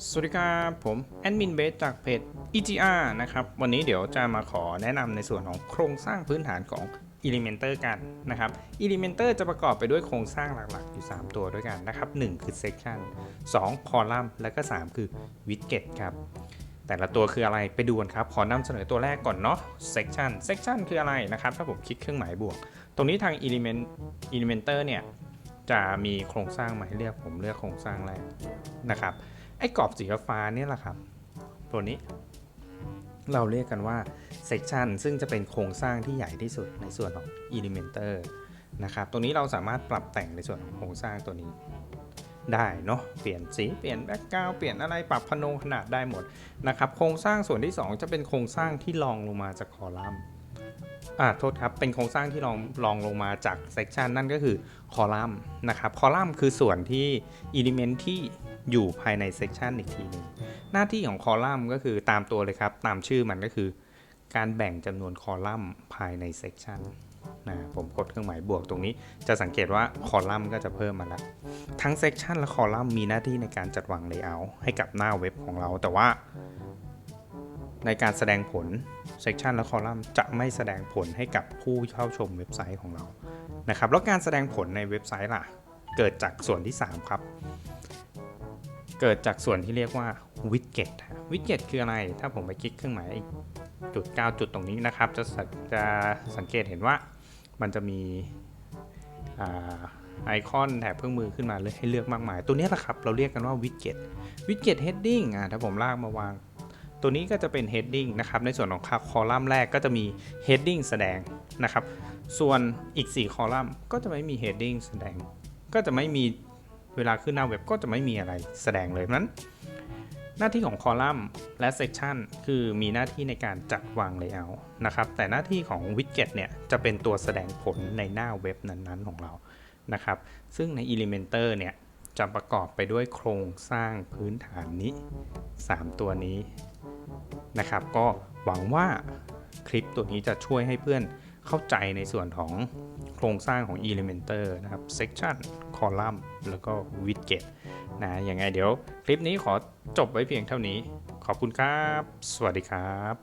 สวัสดีครับผมแอดมินเบสจากเพจ EGR นะครับ วันนี้เดี๋ยวจะมาขอแนะนำในส่วนของโครงสร้างพื้นฐานของ Elementor กันนะครับ Elementor จะประกอบไปด้วยโครงสร้างหลักๆ อยู่ 3 ตัวด้วยกันนะครับ 1 คือ Section 2 Column และก็ 3 คือ Widget ครับ แต่ละตัวคืออะไรไปดูกันครับ ขอนำเสนอตัวแรกก่อนเนาะ Section Section คืออะไรนะครับ ถ้าผมคลิกเครื่องหมายบวก ตรงนี้ทาง Element Elementor เนี่ยจะมีโครงสร้างมาให้เลือกผมเลือกโครงสร้างแรกนะครับ ไอ้กรอบสีฟ้าเนี่ยแหละครับ ตัวนี้ เราเรียกกันว่า section ซึ่งจะเป็นโครงสร้างที่ใหญ่ที่สุดในส่วนของ Elementor นะครับ ตรงนี้เราสามารถปรับแต่งในส่วนของโครงสร้างตัวนี้ได้เนาะเปลี่ยนสีเปลี่ยนแบ็กกราวเปลี่ยนอะไรปรับพนงขนาดได้หมดนะครับโครงสร้างส่วนที่ 2 จะเป็นโครงสร้างที่รองลงมาจากคอลัมน์อ่าโทษครับเป็นโครงสร้างที่รองรองลงมาจาก section นั่นก็คือคอลัมน์นะครับคอลัมน์คือส่วนที่ element ที่ อยู่ภายใน section อีกทีหนึงหน้าที่ของคอลัมน์ก็คือตามตัวเลยครับ ตามชื่อมันก็คือ การแบ่งจำนวนคอลัมน์ภายใน section นะผมกดเครื่องหมายบวกตรงนี้ จะสังเกตว่าคอลัมน์ก็จะเพิ่มมาแล้วทั้ง section และคอลัมน์มีหน้าที่ในการจัดวาง layout ให้กับหน้าเว็บของเรา แต่ว่า ในการแสดงผล section และคอลัมน์จะไม่แสดงผลให้กับผู้เข้าชมเว็บไซต์ของเรานะครับแล้วการแสดงผลในเว็บไซต์ล่ะ เกิดจากส่วนที่ 3 ครับ เกิดจากส่วนที่เรียกว่า widget วิดเจ็ตคืออะไร ถ้าผมไปคลิกเครื่องหมายจุด 9 จุดตรงนี้นะครับ จะสจะสังเกตเห็นว่ามันจะมีอไอคอนแถบเครื่องมือขึ้นมาเลยให้เลือกมากมาย ตัวนี้แหละครับ เราเรียกกันว่า widget widget heading อ่าถ้าผมลากมาวาง ตัวนี้ก็จะเป็น heading นะครับ ในส่วนของคอลัมน์แรกก็จะมี heading แสดงนะครับ ส่วนอีก 4 คอลัมน์ก็จะไม่มี heading แสดง ก็จะไม่มี เวลาขึ้นหน้าเว็บก็จะไม่มีอะไรแสดงเลยนั้น หน้าที่ของคอลัมน์และ section คือมีหน้าที่ในการจัดวาง layout นะครับ แต่หน้าที่ของ widget เนี่ยจะเป็นตัวแสดงผลในหน้าเว็บนั้นๆของเรานะครับ ซึ่งใน Elementor เนี่ยจะประกอบไปด้วยโครงสร้างพื้นฐานนี้ 3 ตัวนี้นะครับ ก็หวังว่าคลิปตัวนี้จะช่วยให้เพื่อนเข้าใจในส่วนของ ครงสร้างของ Elementor นะครับ Section Column แล้วก็ Widget นะยังไงเดี๋ยวคลิปนี้ขอจบไว้เพียงเท่านี้ ขอบคุณครับ สวัสดีครับ